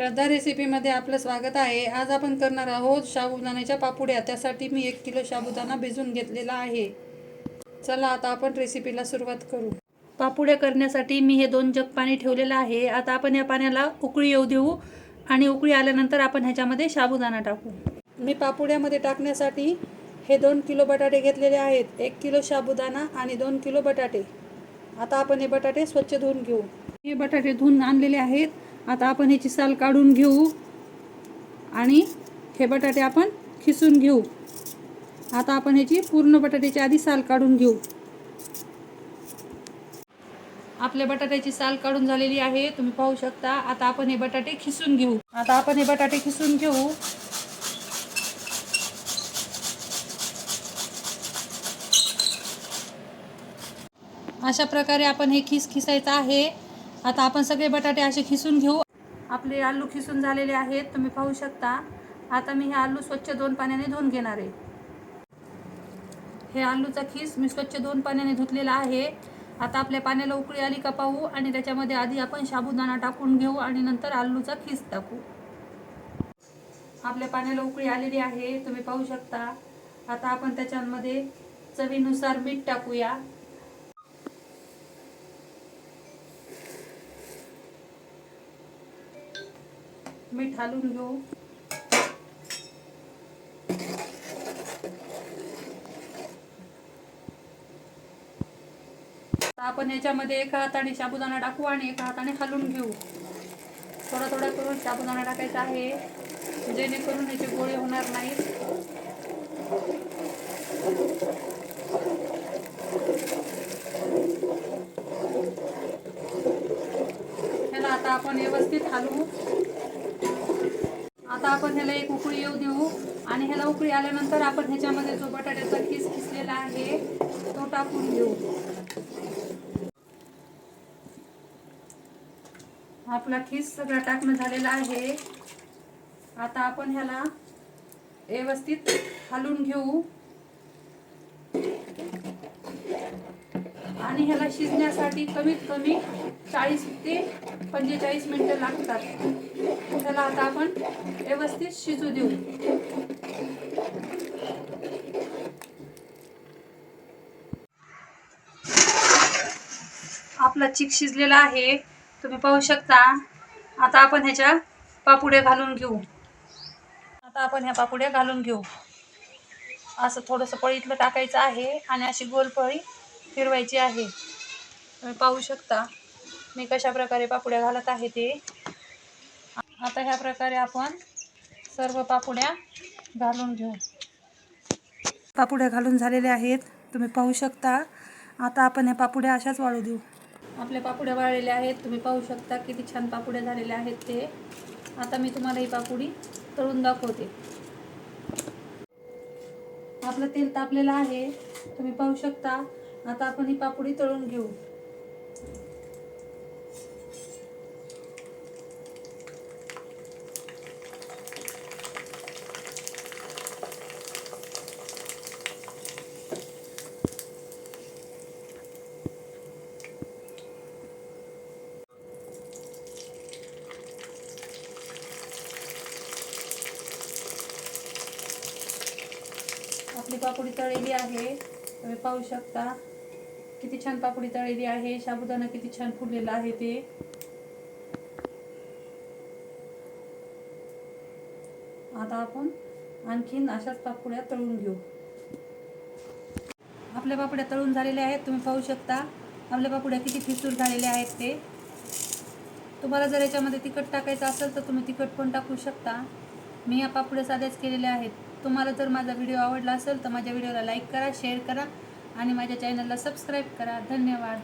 श्रद्धा रेसिपीमध्ये आपलं स्वागत आहे. आज आपण करणार आहोत साबुदाण्याच्या पापुड्या. त्यासाठी मी एक किलो साबुदाणा भिजून घेतलेला आहे. चला आता आपण रेसिपीला सुरुवात करू. पापुड्या करण्यासाठी मी हे दोन जग पाणी ठेवलेलं आहे. आता आपण या पाण्याला उकळी येऊ देऊ आणि उकळी आल्यानंतर आपण ह्याच्यामध्ये साबुदाणा टाकू. मी पापुड्यामध्ये टाकण्यासाठी हे दोन किलो बटाटे घेतलेले आहेत. एक किलो साबुदाणा आणि दोन किलो बटाटे. आता आपण हे बटाटे स्वच्छ धुवून घेऊ. हे बटाटे धुवून आणलेले आहेत. आता आपण ह्याची साल काढून घेऊ. आणि हे बटाटे आपण खिसून घेऊ. आता आपण ह्याची पूर्ण बटाट्याची आधी साल काढून घेऊ. आपल्या बटाट्याची साल काढून झालेली आहे. तुम्ही पाहू शकता. आता आपण हे बटाटे खिसून घेऊ. आता आपण हे बटाटे खिसून घेऊ. अशा प्रकारे आपण हे खिस खिसायचं आहे. आता आपण सगळे बटाटे असे खिसून घेऊ. आपले आलू खिसून झालेले आहेत तुम्ही पाहू शकता. आता मी हे आलू स्वच्छ दोन पाण्याने धुवून घेणार आहे. हे आलूचा खिस मी स्वच्छ दोन पाण्याने धुतलेला आहे. आता आपल्या पाण्याला उकळी आली का पाहू आणि त्याच्यामध्ये आधी आपण साबुदाणा टाकून घेऊ आणि नंतर आलूचा खिस टाकू. आपल्या पाण्याला उकळी आलेली आहे तुम्ही पाहू शकता. आता आपण त्याच्यामध्ये चवीनुसार मीठ टाकूया. मीठ हालून घेऊ. आपण याच्यामध्ये एका हाताने साबुदाणा टाकू आणि एका हाताने हलवून घेऊ. थोडा थोडा करून साबुदाणा टाकायचा आहे. जेणेकरून याचे गोळे होणार नाहीत. ह्याला आता आपण व्यवस्थित हलवू. आता आपण ह्याला एक उकळी येऊ देऊ. आणि ह्याला उकळी आल्यानंतर आपण ह्याच्यामध्ये जो बटाट्याचा किस किसलेला आहे तो टाकून घेऊ आपला खिस सगळा टाकणं झालेला आहे. आता आपण ह्याला व्यवस्थित हलून घेऊ. आणि ह्याला शिजण्यासाठी कमीत कमी चाळीस ते पंचेचाळीस मिनिटं लागतात. त्याला आता आपण व्यवस्थित शिजू देऊ. आपला चिक शिजलेला आहे. तुम्ही पाहू शकता. आता आपण ह्याच्या पापुड्या घालून घेऊ. आता आपण ह्या पापुड्या घालून घेऊ. असं थोडंसं पळीतलं टाकायचं आहे आणि अशी गोल पळी फिरवायची आहे. तुम्ही पाहू शकता मी कशा प्रकारे पापुड्या घालत आहे ते. आता ह्या प्रकारे आपण सर्व पापुड्या घालून घेऊ. पापुड्या घालून झालेल्या आहेत. तुम्ही पाहू शकता. आता आपण ह्या पापुड्या अशाच वाळू देऊ. आपल्या पापुड्या वाळलेल्या आहेत. तुम्ही पाहू शकता किती छान पापुड्या झालेल्या आहेत ते. आता मी तुम्हाला ही पापुडी तळून दाखवते. आपलं तेल तापलेलं आहे. तुम्ही पाहू शकता. आता आपण ही पापुडी तळून घेऊ. आपली पापडी तळलेली आहे. तुम्ही पाहू शकता. किती छान पापुडी तळलेली आहे. साबुदाणा किती छान फुललेला आहे ते. आता आपण आणखीन अशाच पापुड्या तळून घेऊ. आपल्या पापड्या तळून झालेल्या आहेत. तुम्ही पाहू शकता. आपल्या पापुड्या किती फिसूर झालेल्या आहेत ते. तुम्हाला जर याच्यामध्ये तिखट टाकायचं असेल तर तुम्ही तिखट पण टाकू शकता. मी या पापुड्या साध्याच केलेल्या आहेत. तुम्हाला जर माझा व्हिडिओ आवडला असेल तर माझ्या व्हिडिओला लाईक करा शेअर करा आणि माझ्या चॅनलला सबस्क्राईब करा. धन्यवाद.